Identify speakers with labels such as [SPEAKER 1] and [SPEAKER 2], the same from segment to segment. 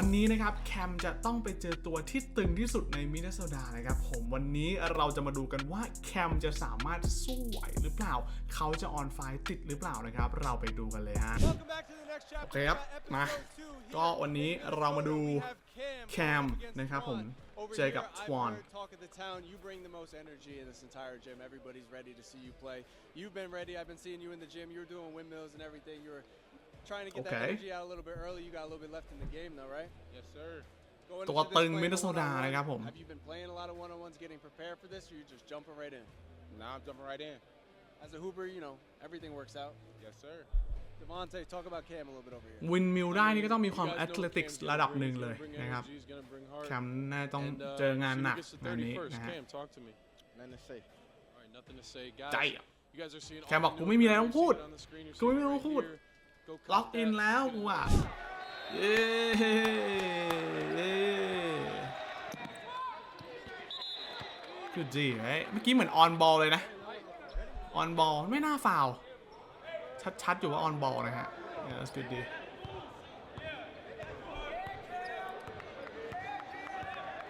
[SPEAKER 1] วันนี้นะครับแคมจะต้องไปเจอตัวที่ตึงที่สุดในมินนิโซดานะครับ ผมวันนี้เราจะมาดูกันว่าแคมจะสามารถสู้ไหวหรือเปล่า เขาจะออนไฟติดหรือเปล่านะครับ เราไปดูกันเลยฮะ
[SPEAKER 2] โอ
[SPEAKER 1] เคครับมาก็วันนี้เรามาดูแคมนะครับผมเจอกับ Twan
[SPEAKER 2] Talk of the town, you bring the most energy in this entire gym. Everybody's ready to see you play. You've been ready. I've been seeing you in the gym. You're doing windmills and everything. You're trying to get
[SPEAKER 1] Okay.
[SPEAKER 2] that energy out a little bit early. You got a little bit left in the game, though, right?
[SPEAKER 3] Yes, sir.
[SPEAKER 2] Going
[SPEAKER 1] ตัว
[SPEAKER 2] into this
[SPEAKER 1] ตึง
[SPEAKER 2] playing
[SPEAKER 1] มินนิโซดา
[SPEAKER 2] one-on-one,
[SPEAKER 1] นะครับผม
[SPEAKER 2] Have you been playing a lot of one-on-ones, getting prepared for this, or you just jumping right in?
[SPEAKER 3] Now I'm jumping right in.
[SPEAKER 2] As a Hooper, you know everything works out.
[SPEAKER 3] Yes, sir.
[SPEAKER 2] Devontae, talk about Cam a little bit over here.
[SPEAKER 1] วินมิลได้นี่ก็ต้องมีความ
[SPEAKER 3] You
[SPEAKER 1] แอ
[SPEAKER 3] guys
[SPEAKER 1] ต
[SPEAKER 3] know
[SPEAKER 1] เลติก
[SPEAKER 3] Cam's
[SPEAKER 1] ส์
[SPEAKER 3] gonna
[SPEAKER 1] ระดับ
[SPEAKER 3] bring-
[SPEAKER 1] หนึ่ง
[SPEAKER 3] he's
[SPEAKER 1] เลย
[SPEAKER 3] gonna bring
[SPEAKER 1] นะครับ
[SPEAKER 3] energy, he's gonna bring heart.
[SPEAKER 1] แคมน่าต้อง
[SPEAKER 3] And, uh,
[SPEAKER 1] เจองาน
[SPEAKER 3] so who
[SPEAKER 1] หนัก
[SPEAKER 3] gets the
[SPEAKER 1] งานนี้
[SPEAKER 3] 31st?
[SPEAKER 1] นะฮะ
[SPEAKER 3] Cam, talk to me.
[SPEAKER 4] Nothing to say.
[SPEAKER 3] All right, nothing to say, guys.
[SPEAKER 1] ใจ
[SPEAKER 3] You guys are seeing
[SPEAKER 1] แคม
[SPEAKER 3] all
[SPEAKER 1] บอก
[SPEAKER 3] the
[SPEAKER 1] กู
[SPEAKER 3] new
[SPEAKER 1] ไม่มีอะไรต้อง
[SPEAKER 3] players
[SPEAKER 1] พูด
[SPEAKER 3] seen on the screen. You're
[SPEAKER 1] กูไม่มี
[SPEAKER 3] seeing
[SPEAKER 1] อะไร
[SPEAKER 3] right
[SPEAKER 1] ต้องพูด
[SPEAKER 3] here.
[SPEAKER 1] ล็อกอินแล้วกูอะเย้เย้คือจีเฮ้เมื่อกี้เหมือนออนบอลเลยนะออนบอลไม่น่าฟาวล์ชัดๆ อยู่ว่าออนบอลนะฮะ yeah that's good ดี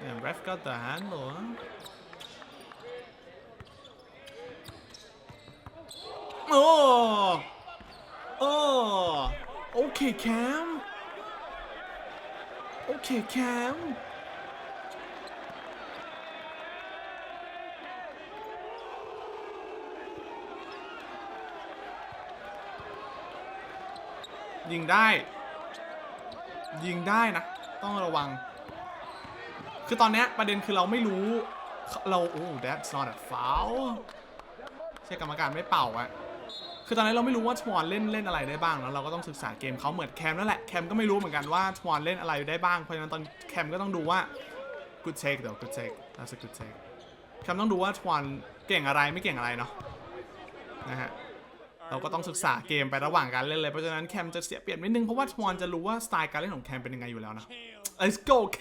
[SPEAKER 1] Yeah, ref got the handle, huh? Oh! Oh! Okay, Cam. Okay, Cam. ยิงได้ ยิงได้นะ ต้องระวัง คือตอนนี้ประเด็นคือเราไม่รู้ เรา โอ้ that's not a foul ใช่กรรมการไม่เป่าอะ คือตอนนี้นเราไม่รู้ว่าทวอนเล่นเล่นอะไรได้บ้างแล้วเราก็ต้องศึกษาเกมเขาเหมือนแคมนั่นแหละแคมก็ไม่รู้เหมือนกันว่าทวอนเล่นอะไรได้บ้างเพราะฉะนั้นตอนแคมก็ต้องดูว่า good take เดี๋ยว good take that's a good take แคมต้องดูว่าทวอนเก่งอะไรไม่เก่งอะไรเนาะนะฮะเราก็ต้องศึกษาเกมไประหว่างการเล่นเลยเพราะฉะนั้นแคมจะเสียเปรียบนิดนึงเพราะว่าทวอนจะรู้ว่าสไตล์การเล่นของแคมเป็นยังไงอยู่แล้วนะ Let's go แค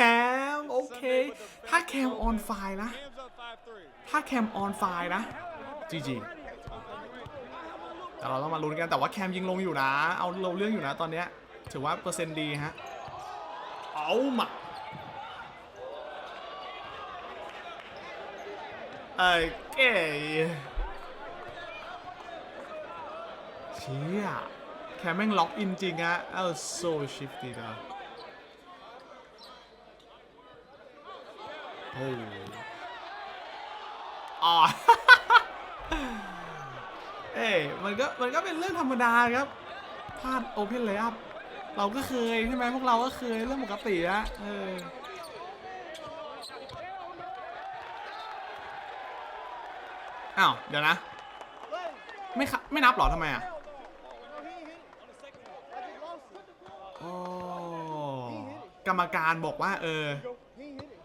[SPEAKER 1] มโอเค ถ้าแคมออนไฟนะ ถ้าแคมออนไฟนะ GG แต่เราต้องมาลุ้นกันแต่ว่าแคมยิงลงอยู่นะ เอาเราเรื่องอยู่นะตอนเนี้ยถือว่าเปอร์เซ็นต์ดีฮะ เอามาโอเคเชี่ยแคมแม่งล็อกอินจริงฮะเอ้า so shifty นะโอ้อ๋อ เอ้ยมันก็มันก็เป็นเรื่องธรรมดาครับพลาดโอเพนเลยอัพเราก็เคยใช่ไหมพวกเราก็เคยเรื่องปกติอะเอออ้าวเดี๋ยวนะ ไม่ไม่นับหรอทำไมอะโอ้กรรมการบอกว่า เออ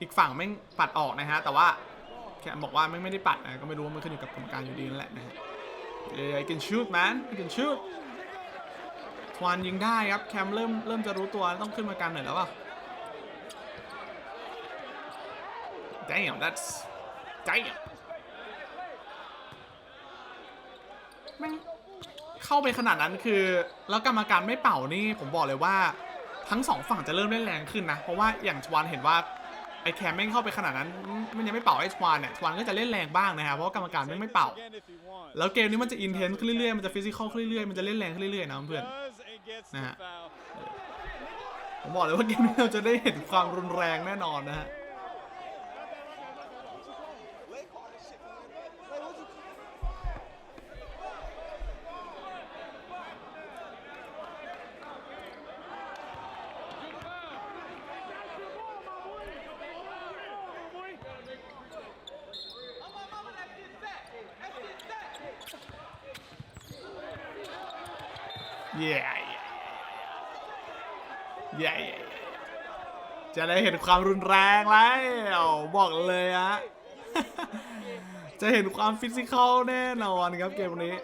[SPEAKER 1] อีกฝั่งแม่งปัดออกนะฮะ แต่ว่าแคมบอกว่าไม่งไม่ได้ปัดนะก็ไม่รู้ว่ามันขึ้นอยู่กับกรรมการอยู่ดีนั่นแหละนะฮะ เอ้ย I can shoot man I can shoot ทวานยิงได้ครับ แคมเริ่มเริ่มจะรู้ตัวต้องขึ้นมากันหน่อยแล้วป่ะ Damn that's Damn แม่งเข้าไปขนาดนั้นคือ แล้วกรรมการไม่เป่านี่ผมบอกเลยว่าทั้งสองฝั่งจะเริ่มเล่นแรงขึ้นนะ เพราะว่าอย่างชวานเห็นว่าไอ้แคมแม่งเข้าไปขนาดนั้น มันยังไม่เป่าไอ้ชวานเนี่ยชวานก็จะเล่นแรงบ้างนะครับเพราะว่ากรรมการแม่งไม่เป่า
[SPEAKER 2] Again if he wants.
[SPEAKER 1] แล้วเกมนี้มันจะอินเทนส์ขึ้นเรื่อยๆ มันจะฟิสิกอลขึ้นเรื่อยๆ มันจะเล่นแรงขึ้นเรื่อยๆนะเพื่อน
[SPEAKER 2] Does and gets the
[SPEAKER 1] Nah.
[SPEAKER 2] foul.
[SPEAKER 1] ผมบอกเลยว่าเกมนี้เราจะได้เห็นความรุนแรงแน่นอนนะฮะ เย้เย้เย้ จะได้เห็นความรุนแรงแล้วบอกเลยฮะ จะเห็นความฟิสิกอลแน่นอนครับเกมนี้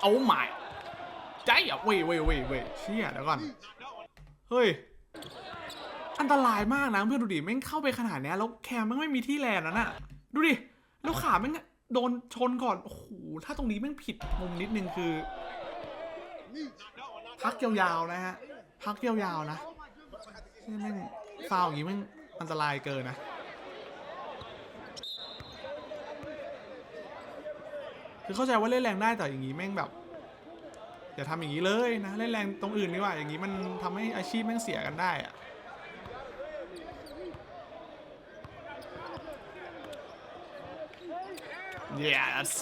[SPEAKER 1] เอาใหม่ใจอะเว้ยเว้ยเว้ยเว้ยเชี่ยเดี๋ยวก่อน เฮ้ย อันตรายมากนะเพื่อนดูดิแม่งเข้าไปขนาดนี้แล้วแคมแม่งไม่มีที่แลนด์นั่นน่ะ ดูดิ แล้วขาแม่ง โดนชนก่อน โอ้โห ถ้าตรงนี้แม่งผิดมุมนิดนึงคือ พักยาวๆนะฮะ พักยาวๆนะนี่แม่งฟาวอย่างงี้แม่งอันตรายเกินนะ คือเข้าใจว่าเล่นแรงได้แต่อย่างงี้แม่งแบบอย่าทำอย่างนี้เลยนะ เล่นแรงตรงอื่นดีกว่า อย่างนี้มันทำให้อาชีพแม่งเสียกันได้อะ Yeah that's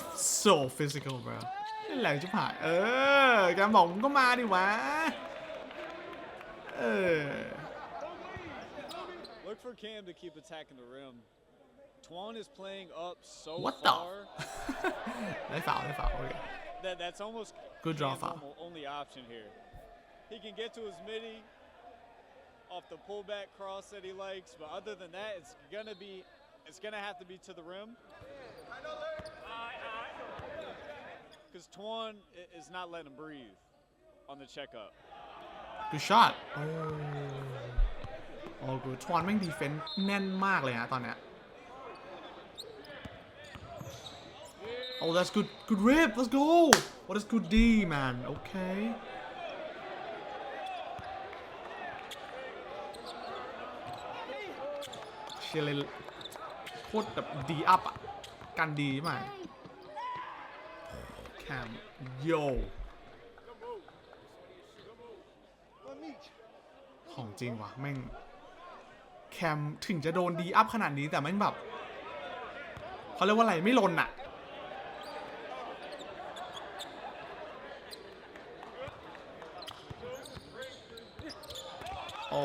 [SPEAKER 1] so physical bro เล่นแรงชิบหาย เออแกบอกมึงก็มาดิวะ เออ
[SPEAKER 4] Look for Cam to keep attacking the rim. Twan is playing up so
[SPEAKER 1] What the?
[SPEAKER 4] far
[SPEAKER 1] ได้ฟาวล์ได้ฟาวล์โอเค
[SPEAKER 4] that that's almost
[SPEAKER 1] Good draw
[SPEAKER 4] Cam's
[SPEAKER 1] foul.
[SPEAKER 4] normal- only option here. He can get to his midi off the pullback cross that he likes, but other than that, it's gonna be it's gonna have to be to the rim. Because Twan i- is not letting him breathe on the checkup.
[SPEAKER 1] good shot โอ้โอ้กูทวอนแม่งดีเฟนส์แน่นมากเลยฮะตอนเนี้ย Oh that's good good rip let's go what is good D man okay เชียร์เลยโคตรแบบดีอัพอ่ะ กันดีมากแคมโยของจริงว่ะแม่ง แคมถึงจะโดนดีอัพขนาดนี้แต่แม่งแบบเขาเรียกว่าอะไรไม่ลนอะโอ้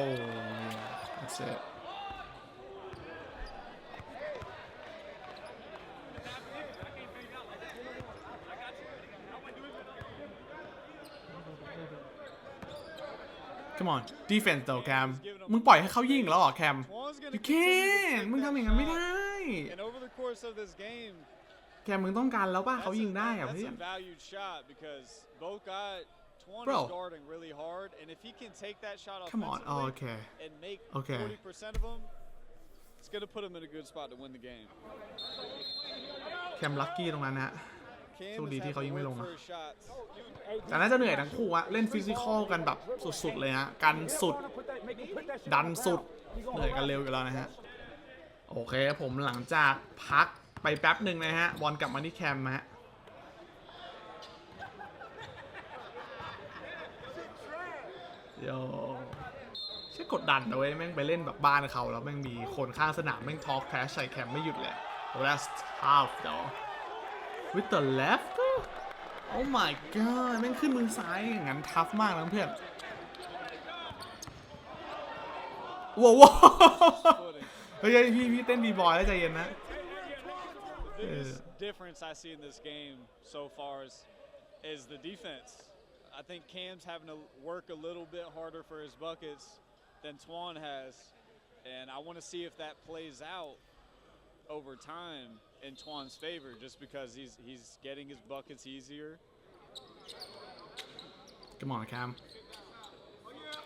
[SPEAKER 1] that's it come on defense though แคมมึงปล่อยให้เขายิงแล้วเหรอแคม
[SPEAKER 4] Twan's gonna
[SPEAKER 1] you
[SPEAKER 4] continue to
[SPEAKER 1] can't
[SPEAKER 4] take
[SPEAKER 1] มึง
[SPEAKER 4] that
[SPEAKER 1] ทำอย่างนั้นไม่
[SPEAKER 4] shot.
[SPEAKER 1] ได้
[SPEAKER 4] And over the course of this game,
[SPEAKER 1] แคมมึงต้องการแล้วป่ะเขา
[SPEAKER 4] That's
[SPEAKER 1] ยิง
[SPEAKER 4] a-
[SPEAKER 1] ได้อะ
[SPEAKER 4] That's
[SPEAKER 1] เพื่อน
[SPEAKER 4] a valued shot because both got Twan
[SPEAKER 1] Bro.
[SPEAKER 4] is guarding really hard, and if he can take that shot
[SPEAKER 1] come on
[SPEAKER 4] offensively
[SPEAKER 1] oh, okay
[SPEAKER 4] and make
[SPEAKER 1] Okay.
[SPEAKER 4] 40% of them, it's gonna put him in a good spot to win the game.
[SPEAKER 1] แคมลัคกี้ตรงนั้นนะ
[SPEAKER 4] Cam
[SPEAKER 1] So
[SPEAKER 4] is
[SPEAKER 1] ดีที่
[SPEAKER 4] having
[SPEAKER 1] เขายิง
[SPEAKER 4] to
[SPEAKER 1] ไม่ล
[SPEAKER 4] work
[SPEAKER 1] ง
[SPEAKER 4] for
[SPEAKER 1] นะ
[SPEAKER 4] his shots.
[SPEAKER 1] แต่น่าจะเหนื่อยทั้งคู่อะเล่นฟิสิกอลกันแบบสุดๆเลยฮะกันสุด ดันสุด เหนื่อยกันเร็วอยู่แล้วนะฮะ โอเคผมหลังจากพักไปแป๊บหนึ่งนะฮะ บอลกลับมาที่แคมฮะโยใช่กดดันนะเว้ยแม่งไปเล่นแบบบ้านเขาแล้วแม่งมีคนข้างสนามแม่งทอล์กแคชใส่แคมไม่หยุดเลย That's tough though with the left Oh my god แม่งขึ้นมือซ้ายอย่างนั้นทัฟมากนะเพื่อนว้าวว้าว
[SPEAKER 4] Footing.
[SPEAKER 1] เฮ้ยเฮ้ยพี่พี่เต้นบีบอยแล้วใจเย็นนะ
[SPEAKER 4] The biggest difference I see in this game so far is, is the defense. I think Cam's having to work a little bit harder for his buckets than Twan has, and I want to see if that plays out over time in Twan's favor, just because he's he's getting his buckets easier.
[SPEAKER 1] กระหม่อมแคม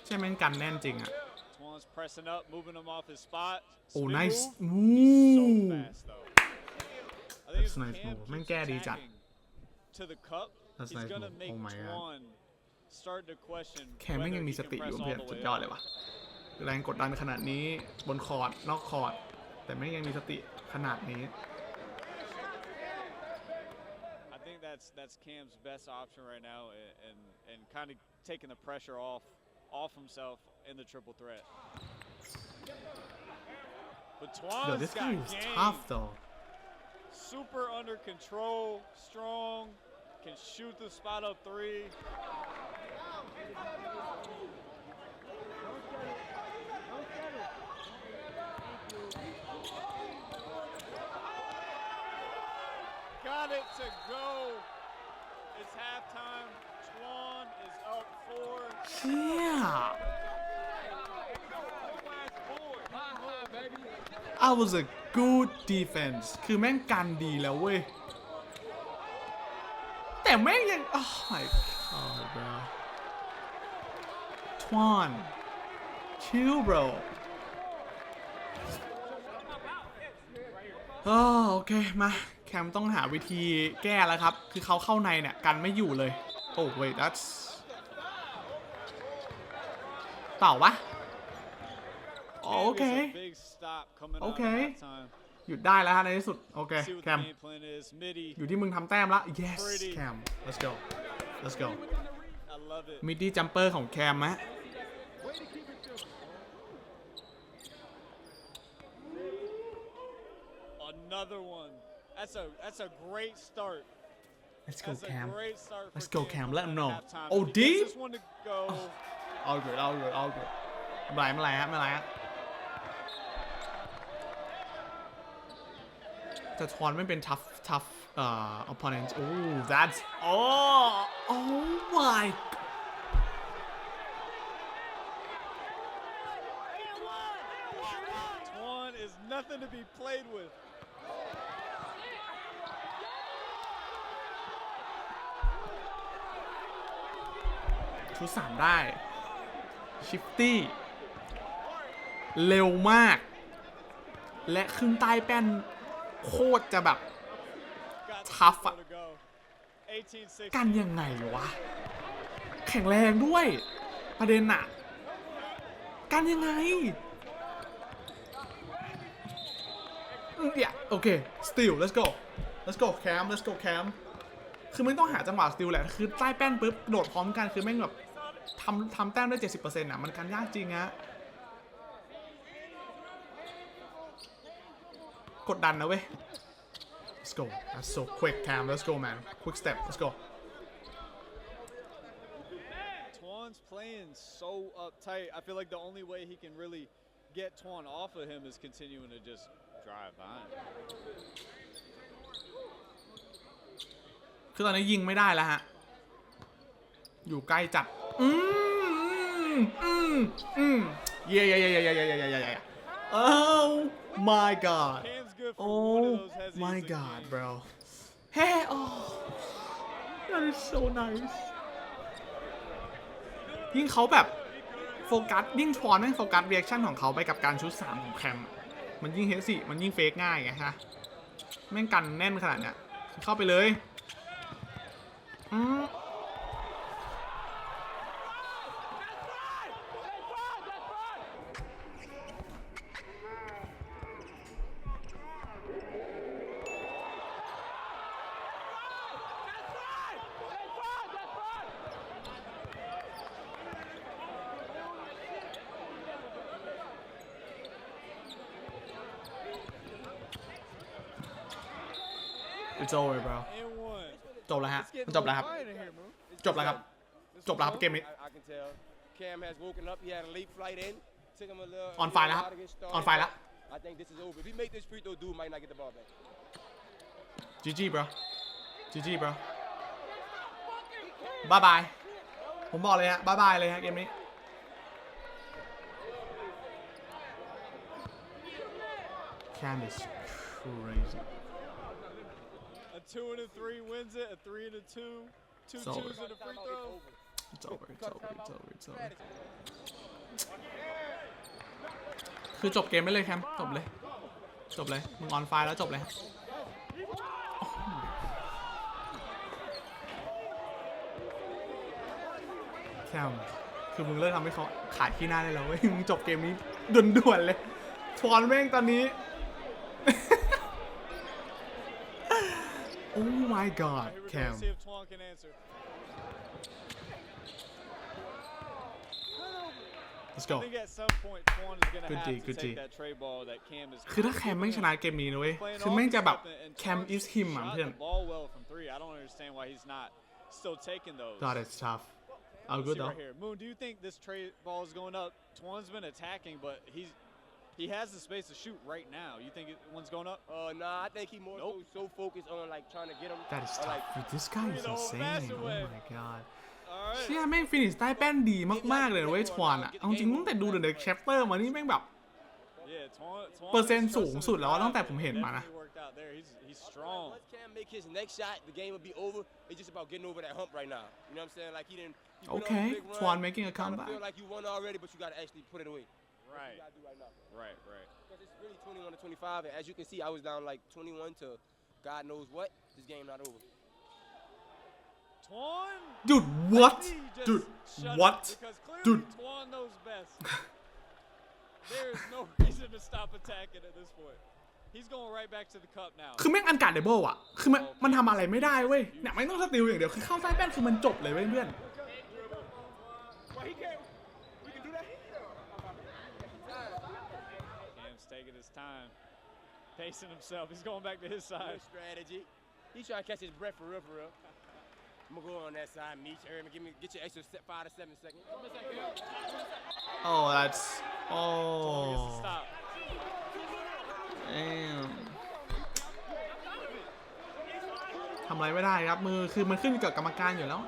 [SPEAKER 1] ใช่แม่งกันแน่นจริงอะ
[SPEAKER 4] Twan's pressing up, moving him off his spot.
[SPEAKER 1] โอ้
[SPEAKER 4] Spin
[SPEAKER 1] nice
[SPEAKER 4] move.
[SPEAKER 1] มู
[SPEAKER 4] So fast though. I think
[SPEAKER 1] That's
[SPEAKER 4] if
[SPEAKER 1] nice
[SPEAKER 4] Cam
[SPEAKER 1] move. แม่ง
[SPEAKER 4] keeps
[SPEAKER 1] แก้ดีจัด
[SPEAKER 4] attacking To the cup,
[SPEAKER 1] That's
[SPEAKER 4] he's
[SPEAKER 1] nice
[SPEAKER 4] gonna
[SPEAKER 1] move.
[SPEAKER 4] make
[SPEAKER 1] Oh my God.
[SPEAKER 4] Twan start to question
[SPEAKER 1] แคมแม่ง
[SPEAKER 4] whether
[SPEAKER 1] ยัง
[SPEAKER 4] he
[SPEAKER 1] มีส
[SPEAKER 4] can
[SPEAKER 1] ติอ
[SPEAKER 4] press
[SPEAKER 1] ยู่
[SPEAKER 4] all
[SPEAKER 1] เพื่อน
[SPEAKER 4] the
[SPEAKER 1] สุด
[SPEAKER 4] way
[SPEAKER 1] ยอด
[SPEAKER 4] up.
[SPEAKER 1] เลยว่ะ แรงกดดันขนาดนี้บนคอร์ดนอกคอร์ด แต่แม่งยังมีสติขนาดนี้
[SPEAKER 4] I think that's that's Cam's best option right now, and and, and kind of taking the pressure off off himself in the triple threat. But
[SPEAKER 1] Yo,
[SPEAKER 4] Twan's
[SPEAKER 1] this guy
[SPEAKER 4] got
[SPEAKER 1] is
[SPEAKER 4] game,
[SPEAKER 1] tough though
[SPEAKER 4] super under control, strong, can shoot the spot up three. Got it to go. It's halftime. Twan is up four.
[SPEAKER 1] เชี่ย I was a good defense คือแม่งกันดีแล้วเว้ย แต่แม่งยัง oh my god bro Twan chill bro เออโอเค มา แคมต้องหาวิธีแก้แล้วครับ คือเขาเข้าในเนี่ยกันไม่อยู่เลย โอ้ wait that's เปล่าวะโอ
[SPEAKER 4] Cam
[SPEAKER 1] เค
[SPEAKER 4] gets a big stop coming out
[SPEAKER 1] Okay.
[SPEAKER 4] at halftime.
[SPEAKER 1] หยุดได้แล้วฮะในที่สุด โอเค
[SPEAKER 4] See what
[SPEAKER 1] แค
[SPEAKER 4] the
[SPEAKER 1] ม
[SPEAKER 4] game plan is. Midi,
[SPEAKER 1] อยู่ที่มึงทำแต้มละ yes
[SPEAKER 4] Pretty
[SPEAKER 1] แคม let's go let's go
[SPEAKER 4] I love it.
[SPEAKER 1] มิดดี้จัมเปอร์ของแคมฮะ
[SPEAKER 4] Another one. That's a that's a great start.
[SPEAKER 1] let's go
[SPEAKER 4] That's a
[SPEAKER 1] Cam
[SPEAKER 4] great start for
[SPEAKER 1] Let's go,
[SPEAKER 4] Cam
[SPEAKER 1] Cam.
[SPEAKER 4] going
[SPEAKER 1] Let him
[SPEAKER 4] into
[SPEAKER 1] know.
[SPEAKER 4] halftime.
[SPEAKER 1] Oh,
[SPEAKER 4] If he gets
[SPEAKER 1] deep?
[SPEAKER 4] This one to go.
[SPEAKER 1] all good all good all good ไม่เป็นไรไม่เป็นไรฮะไม่เป็นไรฮะแต่ทอนไม่เป็น tough tough เอ่อ opponent โอ้ that's oh oh my
[SPEAKER 4] Twan is nothing to be played with.
[SPEAKER 1] ชุดสามได้ ชิฟตี้ เร็วมาก และขึ้นใต้แป้น โคตรจะแบบ
[SPEAKER 4] Got the
[SPEAKER 1] Tough.
[SPEAKER 4] four to go. 18
[SPEAKER 1] กันยังไงวะ แข็งแรงด้วย ประเด็นอะกันยังไงเนี่ยโอเค still let's go let's go cam let's go cam คือไม่ต้องหาจังหวะ still แหละ คือใต้แป้นปุ๊บ โดดพร้อมกัน คือแม่งแบบ ทำทำแต้มได้70%อะ มันกันยากจริงฮะกดดันนะเว้ย let's go that's so quick cam let's go man quick step let's go
[SPEAKER 4] Twan's playing so uptight. I feel like the only way he can really get Twan off of him is continuing to just drive by. him.
[SPEAKER 1] คือตอนนี้ยิงไม่ได้แล้วฮะ อยู่ใกล้จัด อืมอืมอืมเย่เย่เย่เย่เย่เย่เย่เย่เย่ Oh my god
[SPEAKER 4] Cam's good for one
[SPEAKER 1] Oh
[SPEAKER 4] of those hesies
[SPEAKER 1] my god bro Hey oh that is so nice ยิ่งเขาแบบโฟกัสยิ่งทอนแม่งโฟกัสเรีแอคชั่นของเขาไปกับการชุด3ของแคมมันยิ่งเฮสิมันยิ่งเฟกง่ายไงฮะแม่งกันแน่นขนาดเนี้ยเข้าไปเลยอืม It's over bro
[SPEAKER 4] And one.
[SPEAKER 1] จบแล้วฮะ
[SPEAKER 2] It's getting
[SPEAKER 1] มันจบแล้วครับ
[SPEAKER 2] quiet in here, Moon.
[SPEAKER 1] จบแล้วครับ จบแล้วครับเกมนี้
[SPEAKER 5] I, I can tell. Cam has woken up. He had a late flight in. Took him a little.
[SPEAKER 1] On
[SPEAKER 5] a
[SPEAKER 1] fire
[SPEAKER 5] little
[SPEAKER 1] lah.
[SPEAKER 5] while to get started,
[SPEAKER 1] On fire
[SPEAKER 5] but
[SPEAKER 1] lah.
[SPEAKER 5] I think this is over. If he make this free throw, dude might not get the ball back.
[SPEAKER 1] GG bro GG bro บายบายผมบอกเลยฮะบายบายเลยฮะเกมนี้ Cam is crazy
[SPEAKER 4] A two and a three wins it. A three and a two. Two
[SPEAKER 1] It's over.
[SPEAKER 4] twos and a free throw.
[SPEAKER 1] It's over it's over it's over it's over คือจบเกมไปเลยแคมจบเลย จบเลย มึงออนไฟแล้วจบเลย แคมคือมึงเลิกทำให้เขาขายขี้หน้าได้แล้วเว้ย มึงจบเกมนี้ด่วนๆเลยทอนแม่งตอนนี้ my God, right, Cam.
[SPEAKER 4] See if Twan can answer.
[SPEAKER 1] Let's go.
[SPEAKER 4] taking
[SPEAKER 1] คือแม่งจะแบบแคม
[SPEAKER 4] อิ
[SPEAKER 1] สฮิมอ่ะเพื่อน God it's tough. I'll
[SPEAKER 4] go
[SPEAKER 1] though.
[SPEAKER 4] Moon do you think this trade ball is going up? Twan's been attacking but he's he has the space to shoot right now. You think it, one's going up?
[SPEAKER 5] Uh, nah, I think he more
[SPEAKER 4] Nope.
[SPEAKER 5] so so focused on like trying to get him.
[SPEAKER 1] That is
[SPEAKER 5] or,
[SPEAKER 1] tough
[SPEAKER 5] like,
[SPEAKER 1] Dude, this guy is
[SPEAKER 4] You know,
[SPEAKER 1] insane
[SPEAKER 4] massive
[SPEAKER 1] oh
[SPEAKER 4] way.
[SPEAKER 1] my god
[SPEAKER 4] All right.
[SPEAKER 1] เชี่ยแม่งฟินิชใต้แป้นดีมาก ๆ เลยนะเว้ยทวานอ่ะเอาจริงตั้งแต่ดูเดอะแชปเตอร์มานี่แม่งแบบ
[SPEAKER 4] Yeah, Twan, Twan
[SPEAKER 1] เปอร์เซ็นต์
[SPEAKER 4] is
[SPEAKER 1] สูง
[SPEAKER 4] trusting
[SPEAKER 1] สุด
[SPEAKER 4] the
[SPEAKER 1] แล้วอะตั้งแต่
[SPEAKER 4] drive.
[SPEAKER 1] ผมเห็นมานะ
[SPEAKER 4] Definitely worked out there. He's he's strong.
[SPEAKER 5] Once Cam make his next shot, the game will be over. It's just about getting over that hump right now. You know what I'm saying? Like he didn't. He went on a
[SPEAKER 1] Okay,
[SPEAKER 5] big run,
[SPEAKER 1] Twan making a
[SPEAKER 5] kinda
[SPEAKER 1] comeback.
[SPEAKER 5] Feel like you won already, but you got to actually put it away.
[SPEAKER 4] Right.
[SPEAKER 5] What you gotta do right now.
[SPEAKER 4] Right, right.
[SPEAKER 5] Because it's really 21 to 25, and as you can see, I was down like 21 to God knows what. This game not over.
[SPEAKER 4] Twan.
[SPEAKER 1] dude what
[SPEAKER 4] He just
[SPEAKER 1] dude
[SPEAKER 4] shut up
[SPEAKER 1] what
[SPEAKER 4] Because clearly
[SPEAKER 1] Dude.
[SPEAKER 4] Twan knows best. there is no reason to stop attacking at this point. He's going right back to the cup now.
[SPEAKER 1] คือแม่งอันการเดเบิลอะคือมันมันทำอะไรไม่ได้เว้ยเนี่ยไม่ต้องสติลอย่างเดียว คือเข้าใต้แป้นคือมันจบเลยเว้ยเพื่อน
[SPEAKER 5] Well, he can't. We can do that.
[SPEAKER 4] Cam's taking his time, pacing himself. He's going back to his side.
[SPEAKER 5] Good strategy. He's trying to catch his breath for real, for real. I'm gonna go on that side, meet you. Give me, get your extra se- five to seven seconds.
[SPEAKER 1] oh that's
[SPEAKER 4] Twan gets
[SPEAKER 1] oh
[SPEAKER 4] the stop.
[SPEAKER 1] damn ทำอะไรไม่ได้ครับมือคือมันขึ้นอยู่กับกรรมการอยู่แล้ว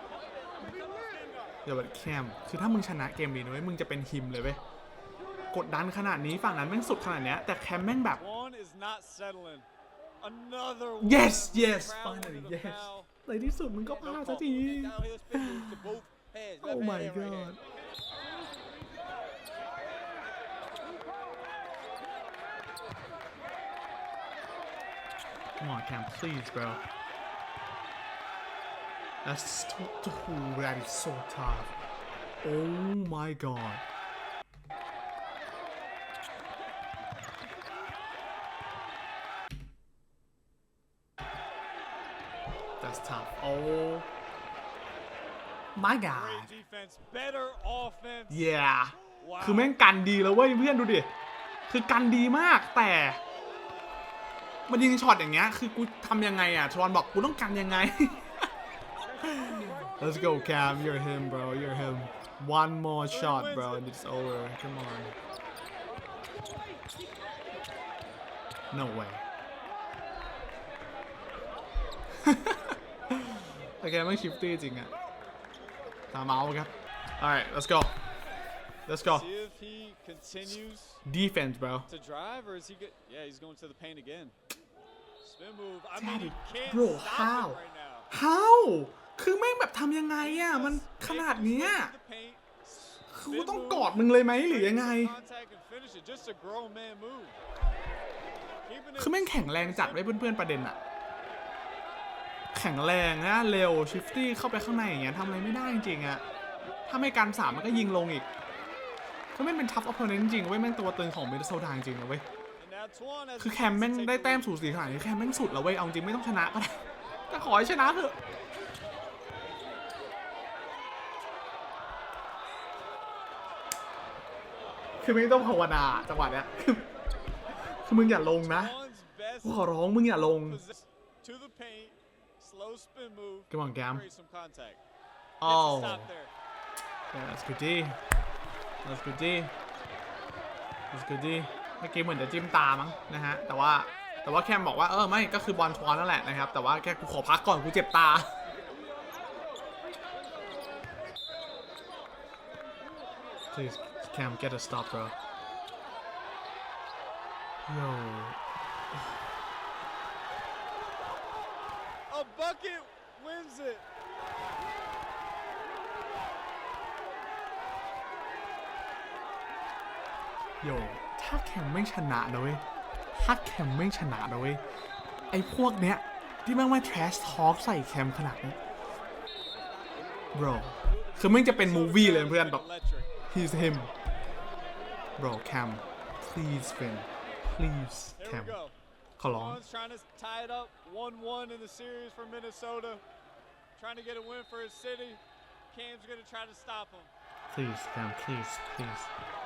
[SPEAKER 1] เดี๋ยวแบบแคมคือถ้ามึงชนะเกมนี้นะเว้ยมึงจะเป็นฮิมเลยเว้ย กดดันขนาดนี้ฝั่งนั้นแม่งสุดขนาดเนี้ยแต่แคมแม่งแบบ
[SPEAKER 4] Twan is not settling. Another one.
[SPEAKER 1] yes yes
[SPEAKER 4] Crowd
[SPEAKER 1] finally
[SPEAKER 4] to the
[SPEAKER 1] yes
[SPEAKER 4] foul.
[SPEAKER 1] ในที่สุดมึงก็พลาดสักที
[SPEAKER 5] Downhill spin move to both hands. Left
[SPEAKER 1] oh
[SPEAKER 5] hand
[SPEAKER 1] my
[SPEAKER 5] and right hand.
[SPEAKER 1] god Come on, Cam, please, bro. That's so, ooh, that is so tough. Oh my god. That's tough. Oh my god.
[SPEAKER 4] Great defense, better offense.
[SPEAKER 1] Yeah.
[SPEAKER 4] Wow.
[SPEAKER 1] คือแม่งกันดีแล้วเว้ยเพื่อนดูดิ คือกันดีมากแต่ มันยิงช็อตอย่างเงี้ย คือกูทำยังไงอะ ชอนบอกกูต้องกันยังไง Let's go Cam you're him bro you're him one more shot bro and it's over come on no way โอเคไม่ชิฟตี้จริงอะตามเมาส์ครับ alright let's go let's go
[SPEAKER 4] See if he continues
[SPEAKER 1] defense bro
[SPEAKER 4] to drive, or is he good? Yeah, he's going to the paint again. Spin move. I
[SPEAKER 1] Daddy,
[SPEAKER 4] mean, he can't
[SPEAKER 1] bro,
[SPEAKER 4] stop
[SPEAKER 1] how?
[SPEAKER 4] him right now.
[SPEAKER 1] how คือแม่งแบบทำยังไงอะมันขนาดเนี้ย
[SPEAKER 4] Take his way to the paint,
[SPEAKER 1] คือกู
[SPEAKER 4] spin
[SPEAKER 1] ต้อง
[SPEAKER 4] move,
[SPEAKER 1] กอดมึงเลยไหมหรือยังไง
[SPEAKER 4] Contact and finish it. Just a grown man move. Keeping it
[SPEAKER 1] คือแม่งแข็งแรงจัดไว้เพื่อนๆประเด็นอะ แข็งแรงนะเร็วชิฟตี้เข้าไปข้างในอย่างเงี้ยทำอะไรไม่ได้จริงๆอะถ้าไม่การสามมันก็ยิงลงอีกก็ไม่งเป็นทัฟออปเปอร์เนนจริงเว้ยแม่งตัวตึงของเมดโซดาจริงนะเว้ยคือแคมแม่งได้แต้มสูสีขนาดนี้แคมแม่งสุดแล้วเว้ยเอาจริงไม่ต้องชนะก็ได้แต่ขอให้ชนะเถอะคือไม่ต้องภาวนาจังหวะเนี้ยคือมึงอย่าลงนะกูขอร้องมึงอย่าลง
[SPEAKER 4] possess- to the paint, slow spin move,
[SPEAKER 1] Come on, Cam.
[SPEAKER 4] create some contact. Gets a
[SPEAKER 1] Oh,
[SPEAKER 4] stop there.
[SPEAKER 1] yeah, that's good D. That's good D. That's good D. เมื่อกี้เหมือนจะจิ้มตามั้งนะฮะ แต่ว่าแต่ว่าแคมบอกว่าเออไม่ก็คือบอลทวอนนั่นแหละนะครับ แต่ว่าแค่กูขอพักก่อนกูเจ็บตา Please, Cam, get a stop, bro. Yo.
[SPEAKER 4] A bucket wins it.
[SPEAKER 1] โยถ้าแคมไม่งชนะนะเว้ยถ้าแคมไม่งชนะนะเว้ย ไอ้พวกเนี้ย ที่แม่งมา trash talk ใส่แคมขนาดนี้ bro คือแม่งจะเป็นมูวี่เลยเพื่อนแบบ
[SPEAKER 4] Electric.
[SPEAKER 1] he's him bro Cam please win please
[SPEAKER 4] There
[SPEAKER 1] Cam
[SPEAKER 4] Cologne. trying to tie it up 1-1 in the series for Minnesota. Trying to get a win for his city. Cam's going to try to stop him.
[SPEAKER 1] Please, Cam, please, please.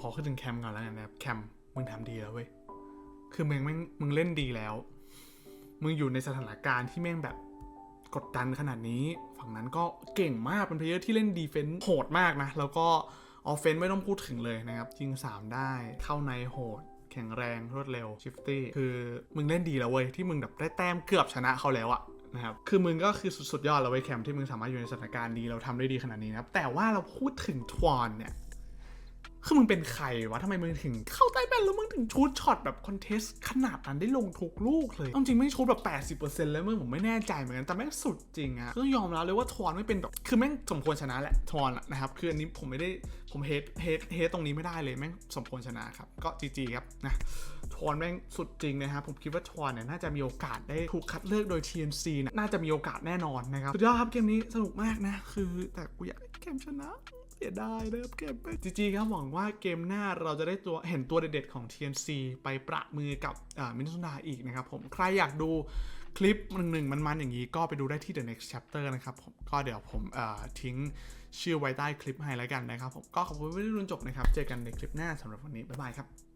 [SPEAKER 1] ขอขึ้นถึงแคมก่อนแล้วกันนะครับแคมมึงทำดีแล้วเว้ยคือมึงแม่งมึงเล่นดีแล้ว มึงอยู่ในสถานการณ์ที่แม่งแบบกดดันขนาดนี้ฝั่งนั้นก็เก่งมากเป็นเพลเยอร์ที่เล่นดีเฟนส์โหดมากนะ แล้วก็ออฟเฟนส์ไม่ต้องพูดถึงเลยนะครับยิง 3 ได้เข้าในโหด แข็งแรงรวดเร็วชิฟตี้คือมึงเล่นดีแล้วเว้ย ที่มึงแบบได้แต้มเกือบชนะเขาแล้วอะนะครับคือมึงก็คือสุดยอดแล้วเว้ยแคมที่มึงสามารถอยู่ในสถานการณ์นี้เราทำได้ดีขนาดนี้นะแต่ว่าเราพูดถึงทวอนเนี่ย คือมึงเป็นใครวะทำไมมึงถึงเข้าใต้แบนแล้วมึงถึงชูดช็อตแบบคอนเทสต์ขนาดนั้นได้ลงทุกลูกเลยเอาจริงไม่งชูดแบบ 80%แล้วมึงผมไม่แน่ใจเหมือนกันแต่แม่งสุดจริงอะก็ยอมรับเลยว่าทอนไม่เป็นแบบคือแม่งสมควรชนะแหละทอนนะครับคืออันนี้ผมไม่ได้ผมเฮดเฮดเฮดตรงนี้ไม่ได้เลยแม่งสมควรชนะครับก็จีจีครับนะทอนแม่งสุดจริงนะครับผมคิดว่าทอนเนี่ยน่าจะมีโอกาสได้ถูกคัดเลือกโดย TNC นะน่าจะมีโอกาสแน่นอนนะครับสุดยอดครับเกมนี้สนุกมากนะคือแต่กูอยากให้เกมชนะ สียดายนะครับเกมไปจริงๆครับหวังว่าเกมหน้าเราจะได้ตัวเห็นตัวเด็ดๆของ TNC ไปประมือกับมินิสุนาอีกนะครับผมใครอยากดูคลิปหนึ่งๆมันๆอย่างนี้ก็ไปดูได้ที่ The Next Chapter นะครับผมก็เดี๋ยวผมทิ้งชื่อไว้ใต้คลิปให้แล้วกันนะครับผมก็ขอบคุณที่ดูจนจบนะครับ เจอกันในคลิปหน้าสำหรับวันนี้ บ๊ายบายครับ